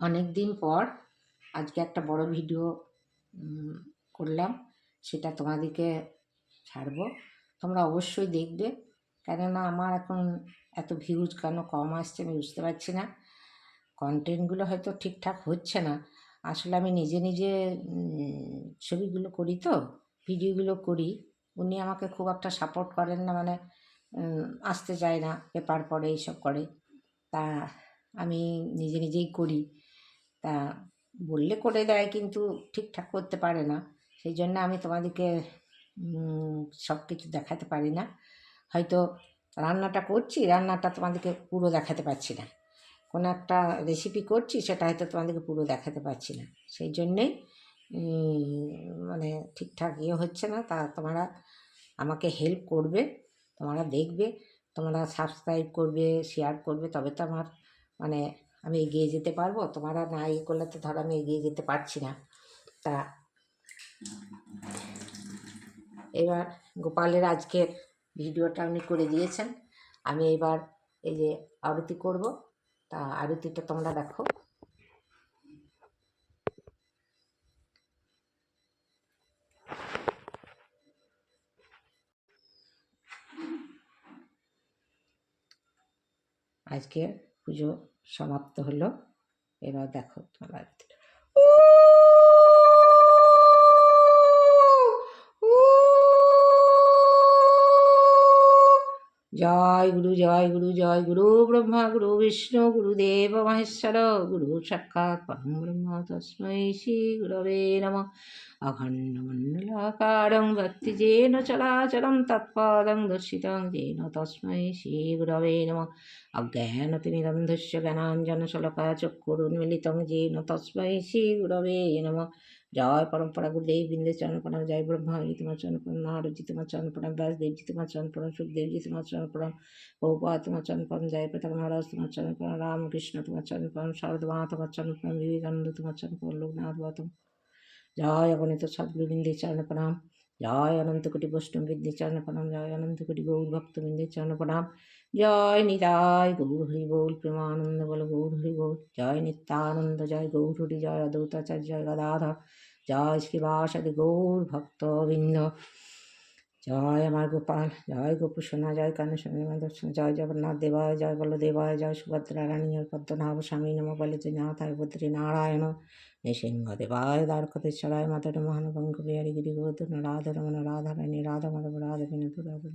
অনেক দিন পর আজকে একটা বড় ভিডিও করলাম। সেটা তোমাদেরকে ছাড়বো। তোমরা অবশ্যই দেখবে। কেননা আমার এখন এত ভিউজ কেন কম আসছে আমি বুঝতে পারছি না। কন্টেন্টগুলো হয়তো ঠিকঠাক হচ্ছে না। আসলে আমি নিজে নিজে ছবিগুলো করি তো ভিডিওগুলো করি। উনি আমাকে খুব একটা সাপোর্ট করেন না মানে আসতে চায় না পেপার পড়ে, এইসব করে। তা আমি নিজে নিজেই করি। তা বললে করে দেয় কিন্তু ঠিকঠাক করতে পারে না। সেই জন্য আমি তোমাদেরকে সব কিছু দেখাতে পারি না। হয়তো রান্নাটা করছি, রান্নাটা তোমাদেরকে পুরো দেখাতে পারছি না। কোনো একটা রেসিপি করছি, সেটা হয়তো তোমাদেরকে পুরো দেখাতে পারছি না। সেই জন্যেই মানে ঠিকঠাক ইয়ে হচ্ছে না। তা তোমরা আমাকে হেল্প করবে, তোমরা দেখবে, তোমরা সাবস্ক্রাইব করবে শেয়ার করবে, তবে তো আমার মানে আমি এগিয়ে যেতে পারব? তোমরা না ইয়ে করলে তো ধরো আমি এগিয়ে যেতে পারছি না। তা এবার গোপালের আজকের ভিডিওটা উনি করে দিয়েছেন। আমি এবার এই যে আরতি করব। তা আরতিটা তোমরা দেখো। আজকে পুজো সমাপ্ত হলো। এবার দেখো তোমার আরতিটা জয় গুরু জয় গুরু জয় গুরু ব্রহ্মা, গুরু বিষ্ণু গুরুদেব মহেশ্বর, গুরু সাক্ষাৎ পরম ব্রহ্ম, তস্মৈ শ্রী গুরবে নম। অখণ্ডমণ্ডলাকারং ভক্তি যেন চলাচলম তৎপদং দর্শিত যেন তস্মৈ শ্রী গুরবে নম। অজ্ঞানতিমিদন্ধস্য জ্ঞানাঞ্জন শলকা চক্ষুরুন্মিলিতং যেন তস্মৈ শ্রী গুরবে নম। জয় পরম্পরা গুরুদেব বৃন্দে চরণ প্রণাম জয় ব্রহ্মা তোমার চরণ প্রণাম নারদজি তোমার চরণ প্রণাম ব্যাসদেবজি তোমার চরণ প্রণাম সুখদেবজি তোমার চরণ প্রণাম বহুপা তোমার চরণ প্রণাম জয় প্রতাপ মহারাজ তোমার চরণ প্রণাম রামকৃষ্ণ তোমার চরণ প্রণাম শারদ মা তোমার চরণ প্রণাম বিবেকানন্দ তোমার চরণ প্রণাম লোকনাথ গৌতম জয় অগণিত সদ্গুরু বৃন্দের চরণ প্রণাম জয় অনন্ত কোটি বৈষ্ণব বৃন্দের চরণ প্রণাম জয় অনন্ত কোটি গৌর ভক্ত বৃন্দের চরণ প্রণাম জয় নিতাই গৌর হরি বল প্রেমানন্দ বল গৌর হরি বল জয় নিত্যানন্দ, জয় গৌর জয় অদ্বৈতাচার্য, জয় গদাধর, জয় শ্রীবাসাদি গৌর ভক্ত ভক্তবৃন্দ। জয় আমার গোপাল, জয় গোপুসোনা, জয় কানুসোনা দর্শন জয় জগন্নাথ দেবায়, জয় বলদেবায়, জয় সুভদ্রা রানী জয় পদ্মনাভ স্বামী, নম বলে যে নাথায় বদ্রী নারায়ণ, নৃসিংহ দেবায় দ্বারকতেশ্বরায় মাতার মহানবঙ্গ বিহারী গিরি গোধন রাধা রমন রাধা রানী রাধা মাধব রাধা বিনোদ রাধা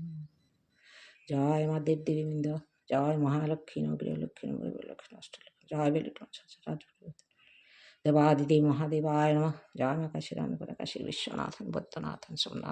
জয় মা দেব দেবীবৃন্দ জয় মহালক্ষ্মী নগরী লক্ষ্মী নগরী লক্ষ্মী অষ্টলক্ষ্মী জয় বেলুটন দেবাদিদেব মহাদেবায় নম। জয় মা কাশী রাম কাশী বিশ্বনাথন, বৈদ্যনাথন, সোমনাথ।